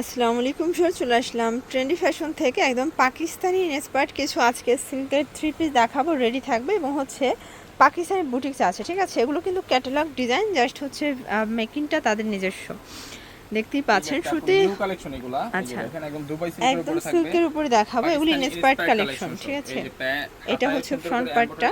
আসসালামু আলাইকুম স্যার চলে আসলাম ট্রেন্ডি ফ্যাশন থেকে একদম পাকিস্তানি ইন্সপায়ার্ড কিছু আজকে সিল্কের থ্রি পিস দেখাবো রেডি থাকবে এবং হচ্ছে পাকিস্তানি বুটিক্স আছে ঠিক আছে? এগুলো কিন্তু ক্যাটালগ ডিজাইন জাস্ট হচ্ছে মেকিংটা তাদের নিজস্ব। দেখতেই পাচ্ছেন যে আচ্ছা। একদম সিল্কের উপরে দেখাবো এগুলো ইন্সপায়ার্ড কালেকশন ঠিক আছে? এটা হচ্ছে ফ্রন্ট পার্টটা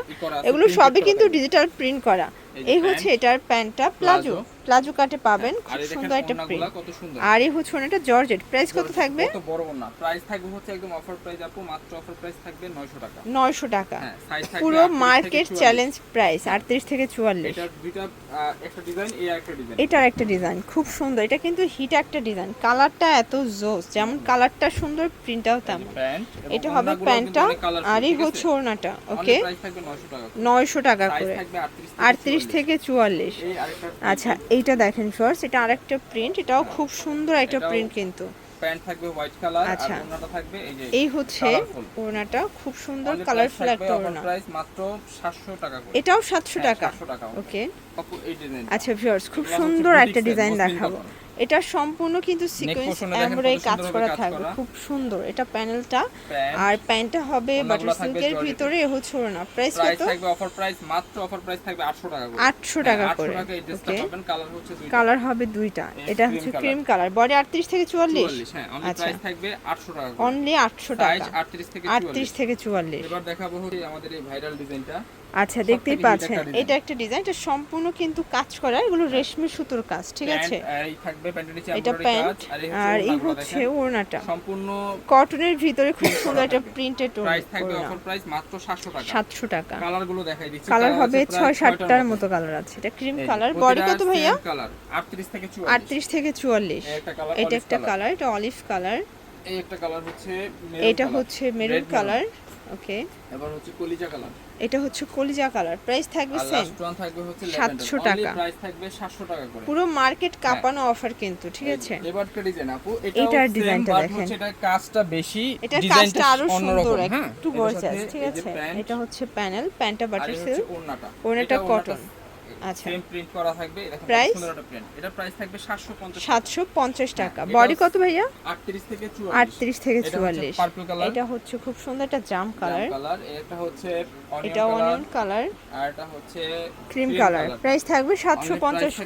এগুলো সবই কিন্তু ডিজিটাল প্রিন্ট করা। এই হচ্ছে এটার প্যান্টটা প্লাজো। প্লাজো। কাটে পাবেন খুব সুন্দর একটা প্রিন্ট। কত সুন্দর। আর এই হচ্ছে ওনাটা জর্জেট। প্রাইস কত থাকবে? কত বড় না প্রাইস থাকবে হচ্ছে একদম অফার প্রাইস আপু মাত্র অফার প্রাইস থাকবে 900 টাকা। নয়শো টাকা। হ্যাঁ পুরো মার্কেট চ্যালেঞ্জ প্রাইস আটত্রিশ থেকে চুয়াল্লিশ। এটা দুইটা একটা ডিজাইন এই একটা ডিজাইন এটার একটা ডিজাইন খুব সুন্দর। এটা কিন্তু হিট একটা ডিজাইন কালারটা এত জোস যেমন কালারটা সুন্দর প্রিন্টটাও তেমন। এটা হবে প্যান্টটা আর এই হচ্ছে ওড়নাটা ওকে প্রাইস থাকবে 900 টাকা নয়শো টাকা করে। 38 আটত্রিশ থেকে চুয়াল্লিশ এই আচ্ছা এইটা দেখেন ফার্স্ট এটা আরেকটা প্রিন্ট এটাও খুব সুন্দর একটা প্রিন্ট কিন্তু প্যান্ট থাকবে হোয়াইট কালার আর আচ্ছা। ওড়নাটা থাকবে এই যে এই হচ্ছে। ওড়নাটা খুব সুন্দর কালারফুল একটা ওড়না price মাত্র 700 টাকা করে। এটাও সাতশো হ্যাঁ, টাকা 700 টাকা। ওকে। আচ্ছা ভিউয়ার্স খুব সুন্দর একটা ডিজাইন দেখাবো। এটা সম্পূর্ণ কিন্তু সিকোয়েন্স এমব্রয়ডারি কাজ করা থাকবে। খুব সুন্দর। এটা প্যানেলটা। আর প্যান্টটা হবে বাটার সিল্কের ভিতরে হচ্ছে না। প্রাইস কত? থাকবে offer price, মাত্র offer price থাকবে 800 টাকা করে। 800 হ্যাঁ, টাকা করে টাকা dressটা ওকে colour হচ্ছে দুইটা। কালার হবে দুইটা। এটা হচ্ছে ক্রিম কালার বডি 38 থেকে 44 44, হ্যাঁ, আচ্ছা। price থাকবে 800 টাকা করে। অনলি 800 Size টাকা। 38 থেকে 38 44 থেকে 44 এবার দেখাবো হচ্ছে আমাদের এই ভাইরাল ডিজাইনটা আচ্ছা দেখতেই পাচ্ছেন। এটা একটা ডিজাইন এটা সম্পূর্ণ কিন্তু কাজ করা এগুলো রেশমি সুতোর কাজ ঠিক আছে? এই থাকবে প্যান্টের নিচে এটা প্যান্ট আর এই হচ্ছে। ওড়নাটা। সম্পূর্ণ কটনের ভিতরে খুব সুন্দর একটা। প্রিন্টেড প্রাইস থাকবে অফার প্রাইস মাত্র 700 টাকা। সাতশো টাকা। কালারগুলো দেখাই দিচ্ছি। কালার হবে ছয় সাতটার মতো। কালার আছে। এটা ক্রিম কালার বডি কত ভাইয়া? কালার 38 থেকে 44 আটত্রিশ থেকে চুয়াল্লিশ। এটা একটা কালার এটা অলিভ কালার এই একটা কালার হচ্ছে এটা হচ্ছে মেরুন কালার ওকে এবার হচ্ছে কলিজা কালার। এটা হচ্ছে কলিজা কালার। প্রাইস থাকবে সেম লাস্ট থাকবে হচ্ছে 700 টাকা। প্রাইস থাকবে 700 টাকা করে। পুরো মার্কেট কাঁপানো অফার কিন্তু ঠিক আছে? এবার একটা ডিজাইন আপু এটা এটার ডিজাইনটা দেখেন। এটা কাজটা বেশি এটা কাজটা আরও সুন্দর হ্যাঁ? একটু গর্জাস ঠিক আছে? এটা হচ্ছে প্যানেল প্যান্টা বাটার সিল্ক ওড়নাটা। ওড়নাটা cotton। আচ্ছা। প্রিন্ট করা থাকবে দেখেন সুন্দর একটা প্রিন্ট এটা প্রাইস থাকবে 750 সাতশো পঞ্চাশ টাকা। হ্যাঁ, বডি কত ভাইয়া? 38 থেকে 44 এটা হচ্ছে এটা খুব সুন্দর একটা জাম কালার কালার এটা হচ্ছে এটা কালার অনিয়ন কালার আর এটা হচ্ছে ক্রিম কালার প্রাইস থাকবে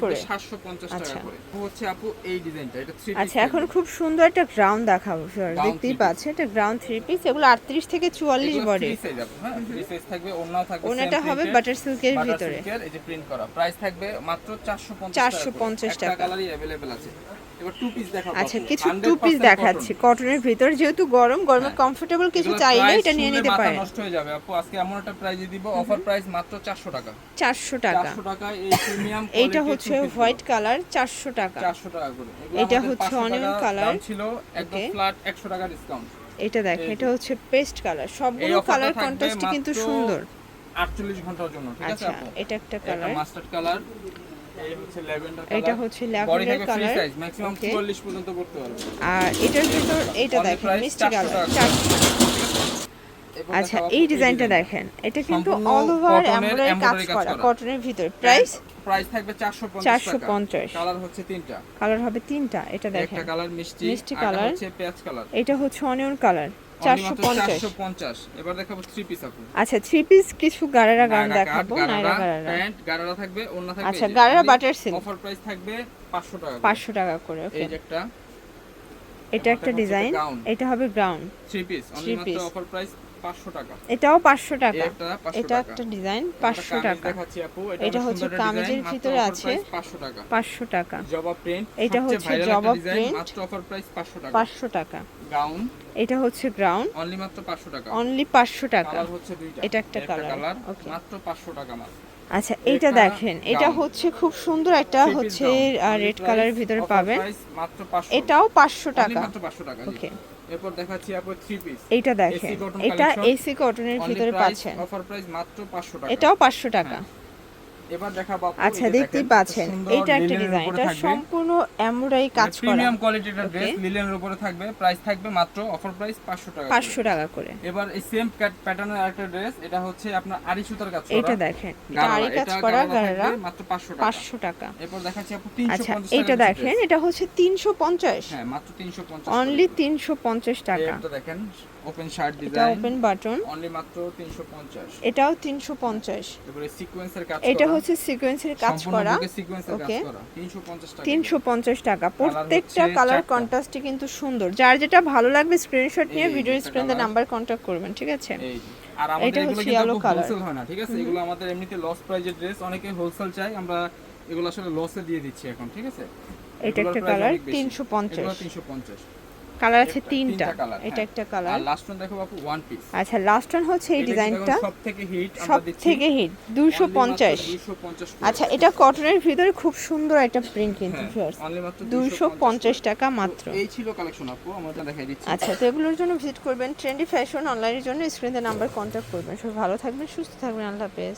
করে। 750 আচ্ছা। টাকা করে। হচ্ছে আপু এই ডিজাইনটা এটা 3 আচ্ছা এখন খুব সুন্দর একটা গ্রাউন্ড দেখাবো। দেখতেই। পাচ্ছেন এটা গ্রাউন্ড থ্রি পিস এগুলো আটত্রিশ থেকে চুয়াল্লিশ বডি সাইজ আপু হ্যাঁ? সাইজ থাকবে ওনাটা হবে বাটার সিল্কের ভিতরে। এই যে প্রিন্ট করা প্রাইস থাকবে মাত্র 450 450 টাকা টাকা। কালারই अवेलेबल আছে এবার টু পিস দেখাবো আচ্ছা আপু, কিছু 100% টু পিস cotton। দেখাচ্ছি কটনের ভিতরে যেহেতু গরম গরমে হ্যাঁ। কমফোর্টেবল কিছু এগুলোর চাইলে price এটা নিয়ে শুনলে নিতে মাথা পারেন নষ্ট হয়ে যাবে আপু আজকে এমন একটা প্রাইজে দিব অফার প্রাইস মাত্র 400 টাকা চারশো টাকা 400 টাকা এই প্রিমিয়াম এইটা হচ্ছে হোয়াইট কালার চারশো টাকা 400 টাকা করে এগুলো এটা আমাদের হচ্ছে 500 onion টাকা color। দাম ছিল একদম Okay. ফ্ল্যাট 100 টাকা ডিসকাউন্ট এটা দেখেন এই এটা যে। হচ্ছে পেস্ট কালার সবগুলো offer টা কালার থাকবে কন্ট্রাস্ট কিন্তু মাত্র সুন্দর 48 ঘণ্টার জন্য ঠিক আছে আচ্ছা আপু? এটা একটা এটা কালার মাস্টার্ড কালার কালার এটা হচ্ছে ল্যাভেন্ডার কালার ম্যাক্সিমাম 44 পর্যন্ত করতে পারবে। আর এটার ভিতর এইটা দেখেন মিষ্টি কালার আচ্ছা এই ডিজাইনটা। দেখেন এটা কিন্তু অল ওভার এমব্রয়ডারি কাজ করা। কটনের ভিতরে। প্রাইস প্রাইস থাকবে 450 450 কালার হচ্ছে তিনটা। কালার হবে তিনটা এটা একটা কালার মিষ্টি মিষ্টি colour। হচ্ছে পেঁয়াজ কালার এটা হচ্ছে অনিয়ন কালার 450 এবার দেখাবো থ্রি পিস আপু। আচ্ছা থ্রি পিস কিছু গারারা গাউন দেখাবো নাইরা গারারা। প্যান্ট গারারা থাকবে ওন্না থাকবে আচ্ছা, gharara butter silk। Offer price থাকবে 500 টাকা করে। পাঁচশো টাকা করে এই যে একটা এটা একটা ডিজাইন এটা হবে গ্রাউন্ড থ্রি পিস অনলি মাত্র অফার প্রাইস 500 টাকা। এটাও পাঁচশো এই টাকা। এটা একটা ডিজাইন একটা পাঁচশো কামিজ টাকা। এটা এটা হচ্ছে হচ্ছে কামিজের কামিজের ভিতরে ভিতরে আছে। আছে 500 টাকা। পাঁচশো টাকা। জবা প্রিন্ট এটা হচ্ছে জবা জবা প্রিন্ট মাত্র অফার প্রাইস 500 টাকা। পাঁচশো টাকা। গাউন এটা হচ্ছে গ্রাউন্ড অনলি মাত্র 500 টাকা। অনলি পাঁচশো টাকা। কালার হচ্ছে দুইটা। এটা একটা কালার মাত্র 500 টাকা মাত্র। আচ্ছা এটা দেখেন এটা হচ্ছে খুব সুন্দর একটা হচ্ছে রেড কালারের ভিতরে পাবেন। price মাত্র 500 এটাও পাঁচশো টাকা। 500 টাকা ওকে এরপর দেখাচ্ছি আপু পিস এইটা দেখেন। এটা। এসি কটনের ভিতরে পাচ্ছেন। অফার প্রাইস মাত্র 500 টাকা। এটাও পাঁচশো টাকা। এবার দেখাবো আচ্ছা দেখতেই পাচ্ছেন। এইটা একটা ডিজাইন এটা সম্পূর্ণ এমব্রয়ডারি কাজ করা। প্রিমিয়াম কোয়ালিটির ড্রেস লিলেনের উপরে থাকবে প্রাইস থাকবে মাত্র অফার প্রাইস 500 টাকা করে। পাঁচশো টাকা করে। এবার এই সেম প্যাটার্নের আরেকটা ড্রেস এটা হচ্ছে আপনার আড়ি সুতার কাজ করা। এটা দেখেন এটা আরি কাজ করা গারারা মাত্র 500 টাকা। পাঁচশো টাকা। এরপর দেখাচ্ছি আপু আচ্ছা 350 এটা দেখেন এটা হচ্ছে তিনশো পঞ্চাশ। হ্যাঁ মাত্র 350 অনলি তিনশো পঞ্চাশ টাকা। এটা দেখেন ওপেন শার্ট এটা ডিজাইন ওপেন বাটন অনলি মাত্র 350 এটাও তিনশো পঞ্চাশ। এবারে সিকোয়েন্সের কাজ করা। এটা হচ্ছে সিকোয়েন্সের কাজ করা। সিকোয়েন্সের কাজ করা। 350 টাকা। তিনশো পঞ্চাশ টাকা। প্রত্যেকটা কালার। কন্ট্রাস্টই কিন্তু সুন্দর। যার যেটা ভালো লাগবে স্ক্রিনশট নিয়ে ভিডিও স্ক্রিনে নাম্বার কন্টাক্ট করবেন ঠিক আছে? এই আর আমাদের এটা এগুলো কিন্তু colour। হোলসেল হয় না ঠিক আছে? এগুলো আমাদের এমনিতে লস প্রাইজের ড্রেস অনেকে হোলসেল চাই আমরা এগুলো আসলে লসে দিয়ে দিচ্ছি এখন ঠিক আছে? এটা একটা কালার অনেক বেশি। তিনশো পঞ্চাশ। এগুলো 350 কালার আছে তিনটা। এটা হ্যাঁ। একটা কালার আর লাস্ট ওয়ান দেখো আপু ওয়ান পিস আচ্ছা লাস্ট ওয়ান হচ্ছে এই ডিজাইনটা সব থেকে হিট সব থেকে হিট দুইশো পঞ্চাশ। 250 আচ্ছা এটা কটনের ভিতরে খুব সুন্দর একটা প্রিন্ট কিন্তু হ্যাঁ মাত্র দুইশো পঞ্চাশ টাকা মাত্র। এই ছিল কালেকশন আপু আমরা দেখাই দিচ্ছি। আচ্ছা তো এগুলোর জন্য ভিজিট করবেন। ট্রেন্ডি ফ্যাশন অনলাইনের জন্য স্ক্রিনে নাম্বার কন্ট্যাক্ট করবেন। সব ভালো থাকবেন সুস্থ থাকবেন। আল্লাহ হাফেজ।